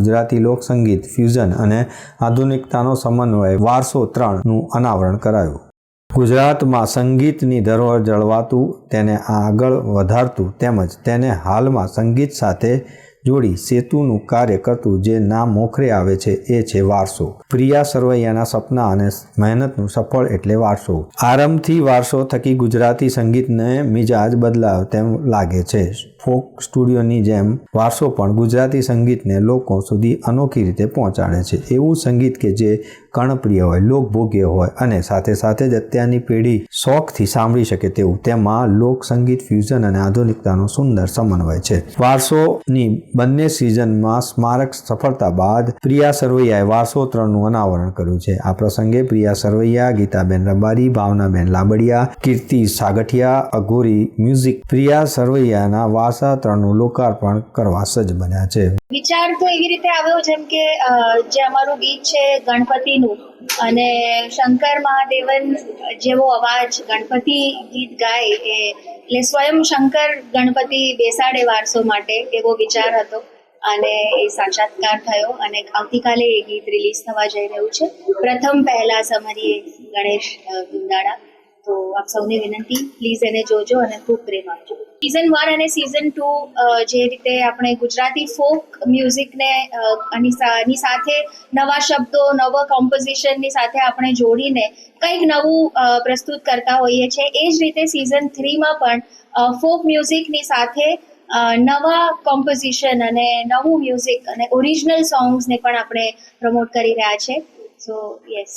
Gujarati લોકસંગીત, fusion અને આધુનિકતાનો સમન્વય વારસો ત્રણનું અનાવરણ કરાયું. ગુજરાતમાં સંગીતની ધરોહર જળવાતું, તેને આગળ વધારતું તેમજ તેને હાલમાં સંગીત સાથે જોડી સેતુનું કાર્ય કરતું જે નામ મોખરે આવે છે, એ છે વારસો. પ્રિયા સરવૈયાના સપના અને મહેનતનું સફળ એટલે વારસો. આરંભથી વારસો થકી ગુજરાતી સંગીતને મિજાજ બદલાવ તેમ લાગે છે. ફોક સ્ટુડિયોની જેમ વારસો પણ ગુજરાતી સંગીતને લોકો સુધી અનોખી રીતે પહોંચાડે છે. એવું સંગીત કે જે કર્ણપ્રિય હોય, લોકભોગ્ય હોય અને સાથે સાથે જ અત્યારની પેઢી શોખથી સાંભળી શકે તેવું. તેમાં લોક સંગીત ફ્યુઝન અને આધુનિકતાનો સુંદર સમન્વય છે. વારસોની બંને સિઝનમાં સ્મારક સફળતા બાદ પ્રિયા સરવૈયાએ વારસો ત્રણનું અનાવરણ કર્યું છે. આ પ્રસંગે પ્રિયા સરવૈયા, ગીતાબેન રબારી, ભાવનાબેન લાબડિયા, કીર્તિ સાગઠિયા, અઘોરી મ્યુઝિક પ્રિયા સરવૈયાના વારસા ત્રણનું લોકાર્પણ કરવા સજ્જ બન્યા છે. વિચાર તો એવી રીતે આવ્યો જેમ કે જે અમારું ગીત છે ગણપતિનું અને શંકર મહાદેવન જેવો અવાજ ગણપતિ ગીત ગાય એટલે સ્વયં શંકર ગણપતિ બેસાડે વારસો માટે એવો વિચાર હતો. અને એ સાક્ષાત્કાર થયો અને આવતીકાલે એ ગીત રિલીઝ થવા જઈ રહ્યું છે. પ્રથમ પહેલા સમરીએ ગણેશ ગુંદાળા તો આપ સૌને વિનંતી પ્લીઝ એને જોજો અને ખૂબ પ્રેમ આપજો. સિઝન વન અને સિઝન ટુ જે રીતે આપણે ગુજરાતી ફોક મ્યુઝિકને આની સાથે નવા શબ્દો, નવા કોમ્પોઝિશનની સાથે આપણે જોડીને કંઈક નવું પ્રસ્તુત કરતા હોઈએ છીએ. એ જ રીતે સિઝન થ્રીમાં પણ ફોક મ્યુઝિકની સાથે નવા કોમ્પોઝિશન અને નવું મ્યુઝિક અને ઓરિજિનલ સોંગ્સને પણ આપણે પ્રમોટ કરી રહ્યા છે. સો યસ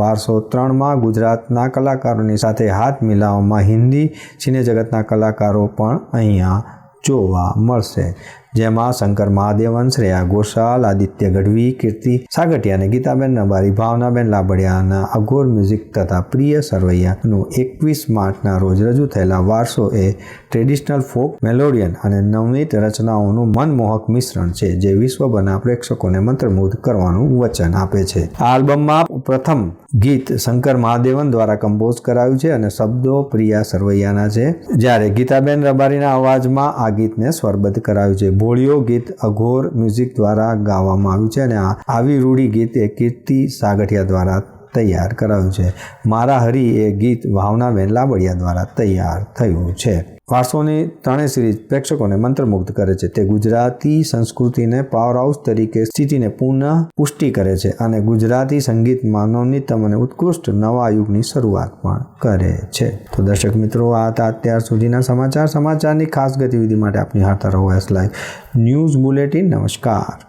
વારસો ત્રણમાં ગુજરાતના કલાકારોની સાથે હાથ મિલાવવામાં હિન્દી સિનેજગતના કલાકારો પણ અહીંયા જોવા મળશે. જેમાં શંકર મહાદેવન શ્રેયા ઘોષાલ આદિત્ય ગઢવી, કીર્તિ સાગટિયા અને ગીતાબેન નબારી ભાવનાબેન લાબડિયાના અઘોર મ્યુઝિક તથા પ્રિય સરવૈયાનું એકવીસ માર્ચના રોજ રજૂ થયેલા વારસો એ ટ્રેડિશનલ ફોક મેલોડિયન અને નવનીત રચનાઓનું મનમોહક મિશ્રણ છે, જે વિશ્વભરના પ્રેક્ષકોને મંત્રમુગ્ધ કરવાનું વચન આપે છે. આ આલ્બમમાં પ્રથમ ગીત શંકર મહાદેવન દ્વારા કમ્પોઝ કરાયું છે અને શબ્દો પ્રિયા સરવૈયાના છે. જ્યારે ગીતાબેન રબારીના અવાજમાં આ ગીતને સ્વરબદ્ધ કરાયું છે. ભોળિયો ગીત અઘોર મ્યુઝિક દ્વારા ગાવામાં આવ્યું છે અને આવી રૂઢી ગીત કીર્તિ સાગઠિયા દ્વારા તૈયાર કરાયું છે. મારા હરી એ ગીત ભાવનાબેન લાબડિયા દ્વારા તૈયાર થયું છે. વારસોની ત્રણેય સિરીઝ પ્રેક્ષકોને મંત્રમુગ્ધ કરે છે. તે ગુજરાતી સંસ્કૃતિને પાવર હાઉસ તરીકે સ્થિતિને પુનઃ પુષ્ટિ કરે છે અને ગુજરાતી સંગીતમાં નવનીતમ અને ઉત્કૃષ્ટ નવા યુગની શરૂઆત પણ કરે છે. તો દર્શક મિત્રો, આ હતા અત્યાર સુધીના સમાચાર. સમાચારની ખાસ ગતિવિધિ માટે આપની હાથા રહો એસ લાઈવ ન્યૂઝ બુલેટિન નમસ્કાર.